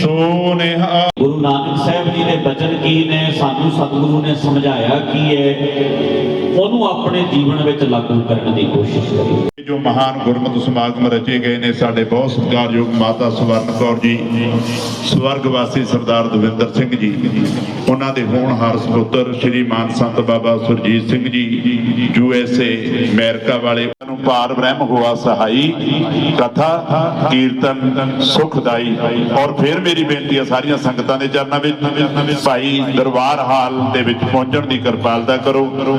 ਸੋ ਗੁਰੂ ਨਾਨਕ ਸਾਹਿਬ ਜੀ ਦੇ ਬਚਨ ਕੀ ਨੇ? ਸਾਨੂੰ ਸਤਿਗੁਰੂ ਨੇ ਸਮਝਾਇਆ ਕੀ ਹੈ? ਉਹਨੂੰ ਆਪਣੇ ਜੀਵਨ ਵਿੱਚ ਲਾਗੂ ਕਰਨ ਦੀ ਕੋਸ਼ਿਸ਼ ਕਰੀਏ। ਜੋ ਮਹਾਨ ਗੁਰਮਤਿ ਸਮਾਗਮ ਰਚੇ ਗਏ ਨੇ, ਸਾਡੇ ਬਹੁਤ ਸਤਿਕਾਰਯੋਗ ਮਾਤਾ ਸਵਰਨ ਕੌਰ ਜੀ ਸਵਰਗਵਾਸੀ ਸਰਦਾਰ ਦਵਿੰਦਰ ਸਿੰਘ ਜੀ, ਉਹਨਾਂ ਦੇ ਹੋਣਹਾਰ ਸੁਪੁੱਤਰ ਸ਼੍ਰੀ ਮਾਨ ਸੰਤ ਬਾਬਾ Surjit Singh ji, U S A, America ਵਾਲੇ। ਨੂੰ ਪਾਰ ਬ੍ਰਹਮ ਹੋਆ ਸਹਾਈ ਕਥਾ, ਕੀਰਤਨ ਸੁਖਦਾਈ। ਔਰ ਫਿਰ ਮੇਰੀ ਬੇਨਤੀ ਹੈ ਸਾਰੀਆਂ ਸੰਗਤਾਂ ਦੇ ਚਰਨਾਂ ਵਿੱਚ ਭਾਈ ਦਰਬਾਰ ਹਾਲ ਦੇ ਵਿੱਚ ਪਹੁੰਚਣ ਦੀ ਕਿਰਪਾਲਤਾ ਕਰੋ।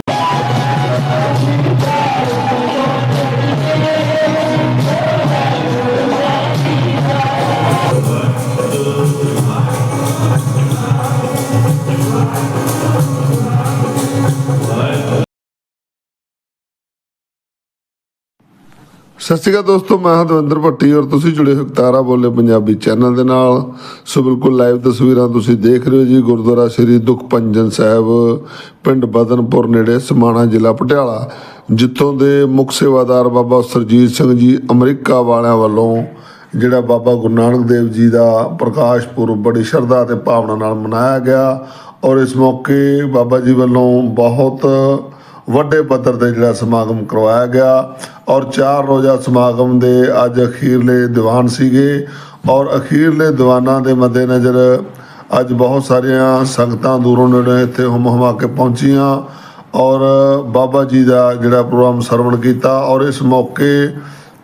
ਸਤਿ ਸ਼੍ਰੀ ਅਕਾਲ ਦੋਸਤੋ, ਮੈਂ ਹਾਂ ਦਵਿੰਦਰ ਭੱਟੀ ਔਰ ਤੁਸੀਂ ਜੁੜੇ ਹੋ ਤਾਰਾ ਬੋਲੇ ਪੰਜਾਬੀ ਚੈਨਲ ਦੇ ਨਾਲ। ਸੋ ਬਿਲਕੁਲ ਲਾਈਵ ਤਸਵੀਰਾਂ ਤੁਸੀਂ ਦੇਖ ਰਹੇ ਹੋ ਜੀ, ਗੁਰਦੁਆਰਾ ਸ੍ਰੀ ਦੁਖਪੰਜਨ ਸਾਹਿਬ, ਪਿੰਡ ਬਦਨਪੁਰ ਨੇੜੇ ਸਮਾਣਾ ਜ਼ਿਲ੍ਹਾ ਪਟਿਆਲਾ, ਜਿੱਥੋਂ ਦੇ ਮੁੱਖ ਸੇਵਾਦਾਰ ਬਾਬਾ ਸਰਜੀਤ ਸਿੰਘ ਜੀ ਅਮਰੀਕਾ ਵਾਲਿਆਂ ਵੱਲੋਂ, ਜਿਹੜਾ ਬਾਬਾ ਗੁਰੂ ਨਾਨਕ ਦੇਵ ਜੀ ਦਾ ਪ੍ਰਕਾਸ਼ ਪੁਰਬ ਬੜੀ ਸ਼ਰਧਾ ਤੇ ਭਾਵਨਾ ਨਾਲ ਮਨਾਇਆ ਗਿਆ ਔਰ ਇਸ ਮੌਕੇ ਬਾਬਾ ਜੀ ਵੱਲੋਂ ਬਹੁਤ ਵੱਡੇ ਪੱਧਰ ਤੇ ਜਿਹੜਾ ਸਮਾਗਮ ਕਰਵਾਇਆ ਗਿਆ ਔਰ ਚਾਰ ਰੋਜ਼ਾ ਸਮਾਗਮ ਦੇ ਅੱਜ ਅਖੀਰਲੇ ਦੀਵਾਨ ਸੀਗੇ ਔਰ ਅਖੀਰਲੇ ਦੀਵਾਨਾਂ ਦੇ ਮੱਦੇਨਜ਼ਰ ਅੱਜ ਬਹੁਤ ਸਾਰੀਆਂ ਸੰਗਤਾਂ ਦੂਰੋਂ ਨੇੜੇ ਇੱਥੇ ਹਮ ਹਮਾ ਕੇ ਪਹੁੰਚੀਆਂ ਔਰ ਬਾਬਾ ਜੀ ਦਾ ਜਿਹੜਾ ਪ੍ਰੋਗਰਾਮ ਸਰਵਣ ਕੀਤਾ ਔਰ ਇਸ ਮੌਕੇ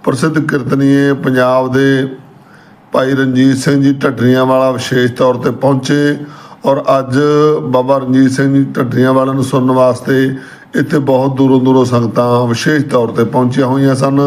ਪ੍ਰਸਿੱਧ ਕੀਰਤਨੀਏ ਪੰਜਾਬ ਦੇ ਭਾਈ ਰਣਜੀਤ ਸਿੰਘ ਜੀ ਢੱਡਰੀਆਂ ਵਾਲਾ ਵਿਸ਼ੇਸ਼ ਤੌਰ ਤੇ ਪਹੁੰਚੇ ਔਰ ਅੱਜ ਬਾਬਾ ਰਣਜੀਤ ਸਿੰਘ ਜੀ ਢੱਡਰੀਆਂ ਵਾਲਿਆਂ ਨੂੰ ਸੁਣਨ ਵਾਸਤੇ ਇੱਥੇ ਬਹੁਤ ਦੂਰੋਂ ਦੂਰੋਂ ਸੰਗਤਾਂ ਵਿਸ਼ੇਸ਼ ਤੌਰ ਤੇ ਪਹੁੰਚੀਆਂ ਹੋਈਆਂ ਸਨ।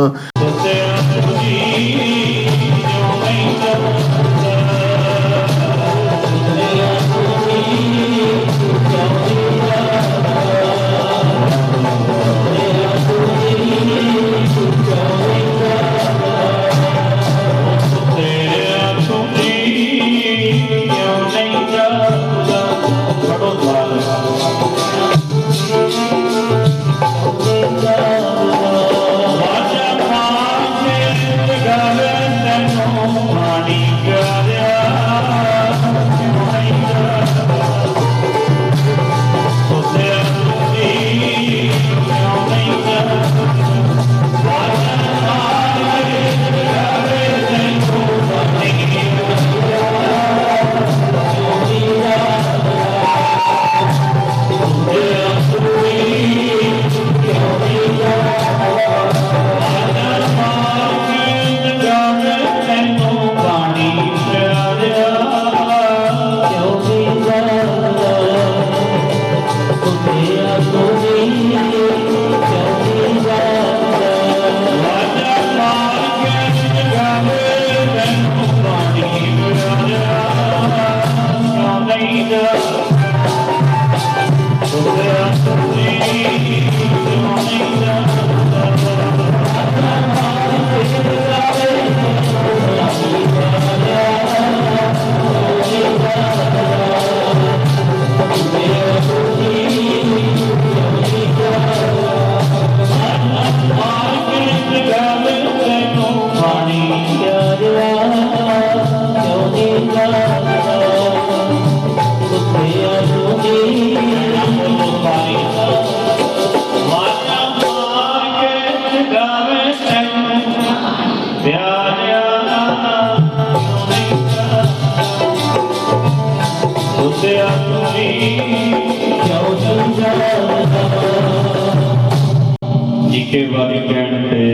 ਜਿੱਕੇ ਵਾਰੀ ਕਹਿਣ ਤੇ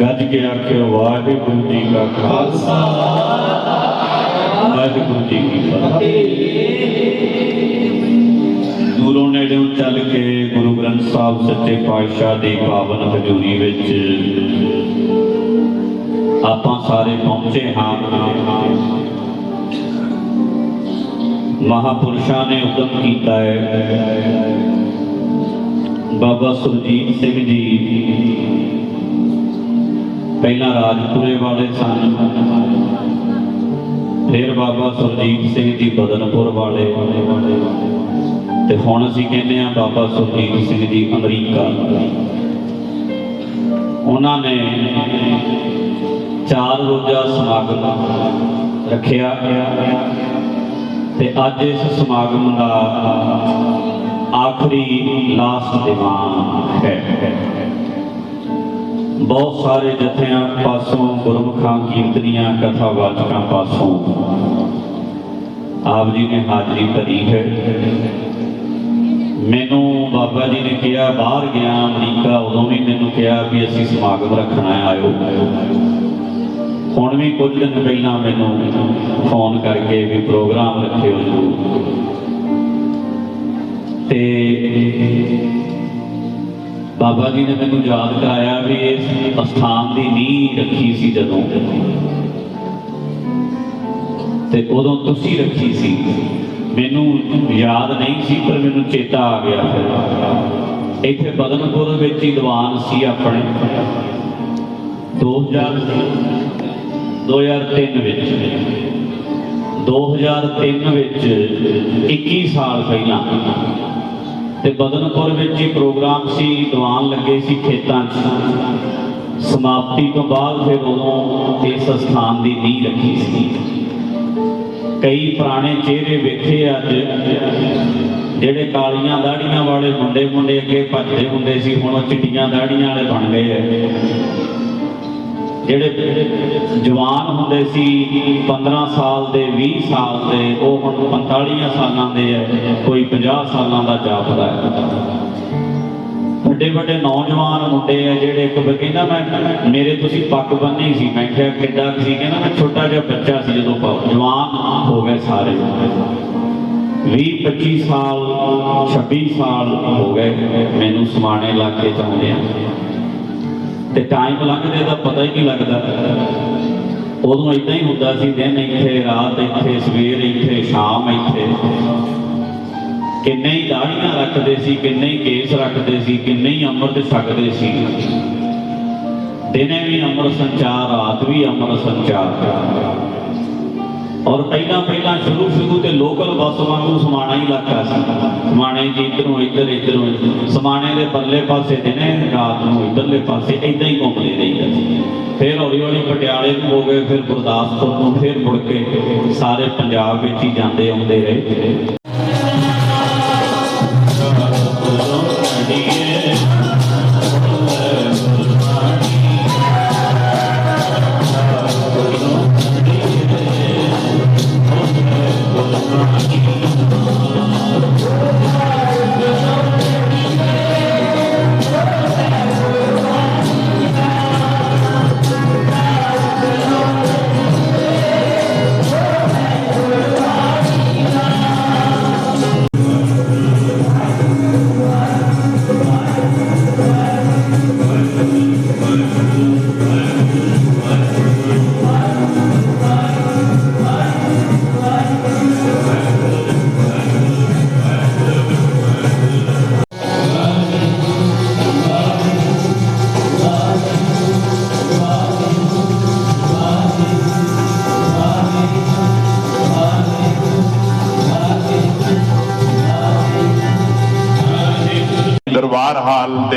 ਗੱਜ ਕੇ ਆਖਿਓ ਵਾਹਿਗੁਰੂ ਜੀ ਕਾ ਖਾਲਸਾ ਵਾਹਿਗੁਰੂ ਜੀ ਕੀ ਫਤਿਹ ਦੂਰੋਂ ਨੇੜਿਓਂ ਚੱਲ ਕੇ ਗੁਰੂ ਗ੍ਰੰਥ ਸਾਹਿਬ ਸੱਚੇ ਪਾਤਸ਼ਾਹ ਦੀ ਪਾਵਨ ਹਜ਼ੂਰੀ ਵਿੱਚ ਆਪਾਂ ਸਾਰੇ ਪਹੁੰਚੇ ਹਾਂ ਮਹਾਪੁਰਸ਼ਾਂ ਨੇ ਉਦਮ ਕੀਤਾ ਹੈ। ਬਾਬਾ ਸੁਰਜੀਤ ਸਿੰਘ ਜੀ, ਪਹਿਲਾਂ ਰਾਜਪੁਰੇ ਵਾਲੇ ਸਨ। ਫਿਰ ਬਾਬਾ ਸੁਰਜੀਤ ਸਿੰਘ ਜੀ ਬਦਨਪੁਰ ਵਾਲੇ। ਤੇ ਹੁਣ ਅਸੀਂ ਕਹਿੰਦੇ ਆ ਬਾਬਾ ਸੁਰਜੀਤ ਸਿੰਘ ਜੀ ਅਮਰੀਕਾ। ਉਹਨਾਂ ਨੇ ਚਾਰ ਰੋਜ਼ਾ ਸਮਾਗਮ ਰੱਖਿਆ। ਤੇ ਅੱਜ ਇਸ ਸਮਾਗਮ ਦਾ ਆਖਰੀ ਲਾਸਟ ਦੀਵਾਨ ਹੈ। ਬਹੁਤ ਸਾਰੇ ਜਥਿਆਂ ਪਾਸੋਂ ਗੁਰਮੁਖਾਂ ਕੀਰਤਨੀਆਂ, ਕਥਾਵਾਚਕਾਂ ਪਾਸੋਂ ਆਪ ਜੀ ਨੇ ਹਾਜ਼ਰੀ ਭਰੀ ਹੈ। ਮੈਨੂੰ ਬਾਬਾ ਜੀ ਨੇ ਕਿਹਾ, ਬਾਹਰ ਗਿਆ ਅਮਰੀਕਾ, ਉਦੋਂ ਵੀ ਮੈਨੂੰ ਕਿਹਾ ਵੀ ਅਸੀਂ ਸਮਾਗਮ ਰੱਖਣਾ ਹੈ। ਆਇਓ ਹੁਣ ਵੀ ਕੁਝ ਦਿਨ ਪਹਿਲਾਂ ਮੈਨੂੰ ਫੋਨ ਕਰਕੇ ਵੀ ਪ੍ਰੋਗਰਾਮ ਰੱਖਿਓ ਜਰੂਰ ਤੇ ਬਾਬਾ ਜੀ ਨੇ ਮੈਨੂੰ ਯਾਦ ਕਰਾਇਆ ਵੀ ਇਸ ਅਸਥਾਨ ਦੀ ਨੀਂਹ ਰੱਖੀ ਸੀ ਜਦੋਂ। ਤੇ ਉਦੋਂ ਤੁਸੀਂ ਰੱਖੀ ਸੀ। ਮੈਨੂੰ ਯਾਦ ਨਹੀਂ ਸੀ, ਪਰ ਮੈਨੂੰ ਚੇਤਾ ਆ ਗਿਆ ਫਿਰ। ਇੱਥੇ ਬਦਨਪੁਰ ਵਿੱਚ ਹੀ ਦੀਵਾਨ ਸੀ ਆਪਣੇ। 2000 2003 ਵਿੱਚ। 2003 ਵਿੱਚ 21 ਸਾਲ ਪਹਿਲਾਂ ਤੇ ਬਦਨਪੁਰ ਵਿੱਚ ਹੀ ਪ੍ਰੋਗਰਾਮ ਸੀ, ਦੀਵਾਨ ਲੱਗੇ ਸੀ ਖੇਤਾਂ 'ਚ। ਸਮਾਪਤੀ ਤੋਂ ਬਾਅਦ ਫਿਰ ਉਦੋਂ ਇਸ ਸਥਾਨ ਦੀ ਨੀਂਹ ਰੱਖੀ ਸੀ। ਕਈ ਪੁਰਾਣੇ ਚਿਹਰੇ ਵੇਖੇ ਅੱਜ, ਜਿਹੜੇ ਕਾਲੀਆਂ ਦਾੜੀਆਂ ਵਾਲੇ ਮੁੰਡੇ ਮੁੰਡੇ ਅੱਗੇ ਭੱਜਦੇ ਹੁੰਦੇ ਸੀ, ਹੁਣ ਉਹ ਚਿੱਟੀਆਂ ਦਾੜੀਆਂ ਵਾਲੇ ਬਣ ਗਏ ਐ ਜਿਹੜੇ ਜਵਾਨ ਹੁੰਦੇ ਸੀ 15 ਸਾਲ ਦੇ 20 ਸਾਲ ਦੇ, ਉਹ ਹੁਣ 45 ਸਾਲਾਂ ਦੇ ਹੈ ਕੋਈ 50 ਸਾਲਾਂ ਦਾ ਜਾਪਦਾ ਹੈ। ਵੱਡੇ ਵੱਡੇ ਨੌਜਵਾਨ ਮੁੰਡੇ ਆ ਜਿਹੜੇ ਇੱਕ ਵਾਰ ਕਹਿੰਦਾ ਮੈਂ, ਮੇਰੇ ਤੁਸੀਂ ਪੱਗ ਬੰਨੀ ਸੀ, ਮੈਂ ਕਿਹਾ ਕਿੱਡਾ ਸੀ, ਕਹਿੰਦਾ ਮੈਂ ਛੋਟਾ ਜਿਹਾ ਬੱਚਾ ਸੀ ਜਦੋਂ ਜਵਾਨ ਹੋ ਗਏ ਸਾਰੇ। 20 25 ਸਾਲ 26 ਸਾਲ ਹੋ ਗਏ, ਮੈਨੂੰ ਸਮਾਣੇ ਇਲਾਕੇ ਚ ਆਉਂਦੇ ਆ ਤੇ ਟਾਈਮ ਲੰਘਦੇ ਦਾ ਪਤਾ ਹੀ ਨਹੀਂ ਲੱਗਦਾ। ਉਦੋਂ ਇਦਾਂ ਹੀ ਹੁੰਦਾ ਸੀ, ਦਿਨ ਇੱਥੇ, ਰਾਤ ਇੱਥੇ, ਸਵੇਰ ਇੱਥੇ, ਸ਼ਾਮ ਇੱਥੇ। ਕਿੰਨੇ ਹੀ ਦਾੜੀਆਂ ਰੱਖਦੇ ਸੀ, ਕਿੰਨੇ ਹੀ ਕੇਸ ਰੱਖਦੇ ਸੀ, ਕਿੰਨੇ ਹੀ ਅੰਮ੍ਰਿਤ ਛਕਦੇ ਸੀ। ਦਿਨੇ ਵੀ ਅੰਮ੍ਰਿਤ ਸੰਚਾਰ, ਰਾਤ ਵੀ ਅੰਮ੍ਰਿਤ ਸੰਚਾਰ। ਔਰ ਪਹਿਲਾਂ ਪਹਿਲਾਂ ਸ਼ੁਰੂ ਸ਼ੁਰੂ ਤੇ ਲੋਕਲ ਬੱਸ ਵਾਂਗੂ ਸਮਾਣਾ ਹੀ ਇਲਾਕਾ ਸੀ ਸਮਾਣੇ ਜੀ ਇੱਧਰੋਂ ਇੱਧਰ ਇੱਧਰੋਂ ਇੱਧਰ। ਸਮਾਣੇ ਦੇ ਪਰਲੇ ਪਾਸੇ ਦਿਨੇ ਰਾਤ ਨੂੰ ਇੱਧਰਲੇ ਪਾਸੇ ਇਦਾਂ ਹੀ ਘੁੰਮਦੇ ਰਹੀਦਾ ਸੀ। ਫਿਰ ਹੌਲੀ ਹੌਲੀ ਪਟਿਆਲੇ ਨੂੰ ਹੋ ਗਏ, ਫਿਰ ਗੁਰਦਾਸਪੁਰ ਨੂੰ, ਫਿਰ ਮੁੜ ਕੇ ਸਾਰੇ ਪੰਜਾਬ ਵਿੱਚ ਹੀ ਜਾਂਦੇ, ਆਉਂਦੇ ਰਹੇ।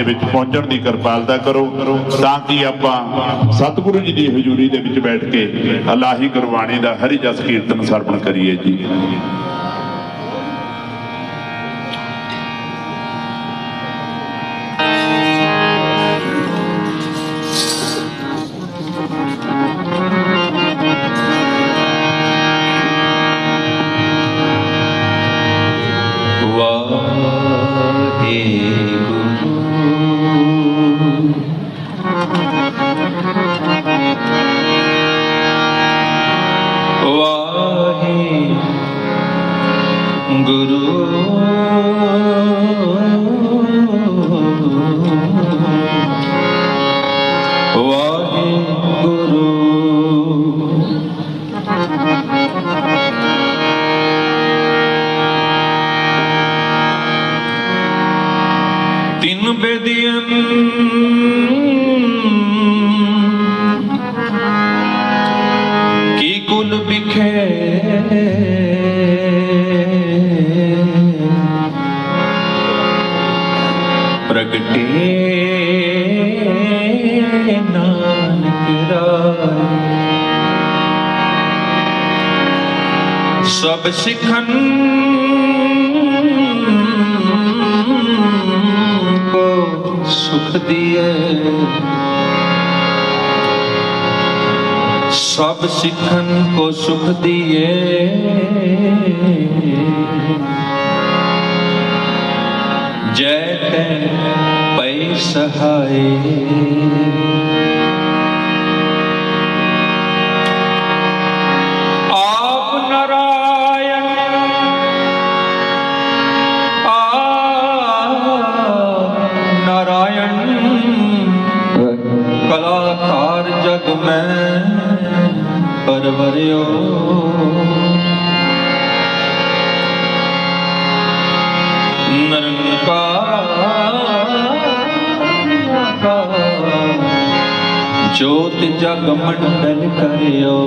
ਦੇ ਵਿੱਚ ਪਹੁੰਚਣ ਦੀ ਕਿਰਪਾਲਤਾ ਕਰੋ, ਤਾਂ ਕਿ ਆਪਾਂ ਸਤਿਗੁਰੂ ਜੀ ਦੀ ਹਜ਼ੂਰੀ ਦੇ ਵਿੱਚ ਬੈਠ ਕੇ ਅਲਾਹੀ ਗੁਰਬਾਣੀ ਦਾ ਹਰੀ ਜਸ ਕੀਰਤਨ ਸਰਵਣ ਕਰੀਏ ਜੀ। ਬੇਦਿਅੰ ਕੀ ਕੁਲ ਬਿਖੇ ਪ੍ਰਗਟੇ ਨਾਨਕ ਰਾਏ। ਸਭ ਸਿਖਨ ਕੋ ਸੁਖ ਸਭ ਸਿੱਖਨ ਕੋ ਸੁਖ ਦੀਏ। ਜੈ ਤੈ ਪੈ ਸਹਾਏ ਪਰਵਰਿਓ ਨਿਰੰਕਾਰ ਜੋਤ ਜਗ ਮੰਡਲ ਕਰਿਓ।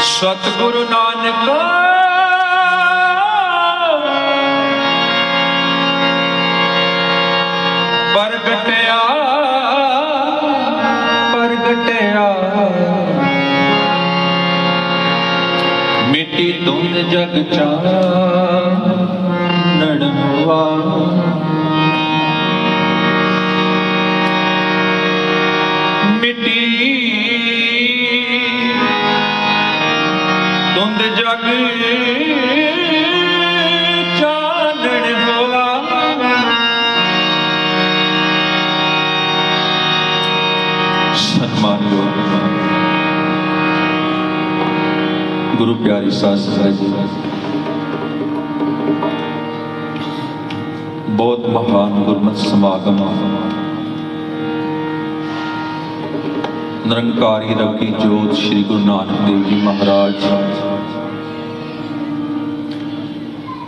ਸਤਿਗੁਰੂ ਨਾਨਕ ਜਗ ਚਾਨਣ ਹੋਆ ਮਿੱਟੀ ਧੁੰਦ ਜਗ ਚਾਨਣ ਹੋਆ। ਸਨਮਾਨਯੋਗ ਗੁਰੂ ਪਿਆਰੀ ਸਾਧ ਸੰਗਤ ਬਹੁਤ ਮਹਾਨ ਗੁਰਮਤਿ ਸਮਾਗਮ ਨਿਰੰਕਾਰੀ ਰੱਖੀ ਜੋਤ ਸ੍ਰੀ ਗੁਰੂ ਨਾਨਕ ਦੇਵ ਜੀ ਮਹਾਰਾਜ।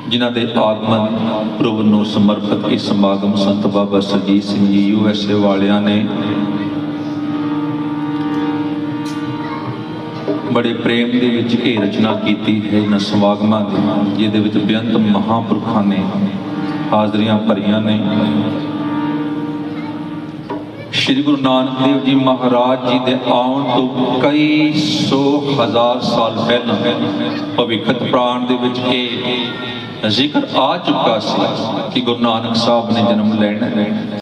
ਜਿਨ੍ਹਾਂ ਦੇ ਆਗਮਨ ਪੁਰਬ ਨੂੰ ਸਮਰਪਿਤ ਇਹ ਸਮਾਗਮ ਸੰਤ ਬਾਬਾ ਸਰਜੀਤ ਸਿੰਘ ਜੀ ਯੂਐਸਏ ਵਾਲਿਆਂ ਨੇ ਬੜੇ ਪ੍ਰੇਮ ਦੇ ਵਿੱਚ ਇਹ ਰਚਨਾ ਕੀਤੀ ਹੈ, ਇਹਨਾਂ ਸਮਾਗਮਾਂ ਦੀ ਜਿਹਦੇ ਵਿੱਚ ਬੇਅੰਤ ਮਹਾਂਪੁਰਖਾਂ ਨੇ ਹਾਜ਼ਰੀਆਂ ਭਰੀਆਂ ਨੇ। ਸ਼੍ਰੀ ਗੁਰੂ ਨਾਨਕ ਦੇਵ ਜੀ ਮਹਾਰਾਜ ਜੀ ਦੇ ਆਉਣ ਤੋਂ ਕਈ ਸੌ ਹਜ਼ਾਰ ਸਾਲ ਪਹਿਲਾਂ ਭਵਿੱਖਤ ਪ੍ਰਾਣ ਦੇ ਵਿੱਚ ਇਹ ਜ਼ਿਕਰ ਆ ਚੁੱਕਾ ਸੀ ਕਿ ਗੁਰੂ ਨਾਨਕ ਸਾਹਿਬ ਨੇ ਜਨਮ ਲੈਣਾ ਹੈ।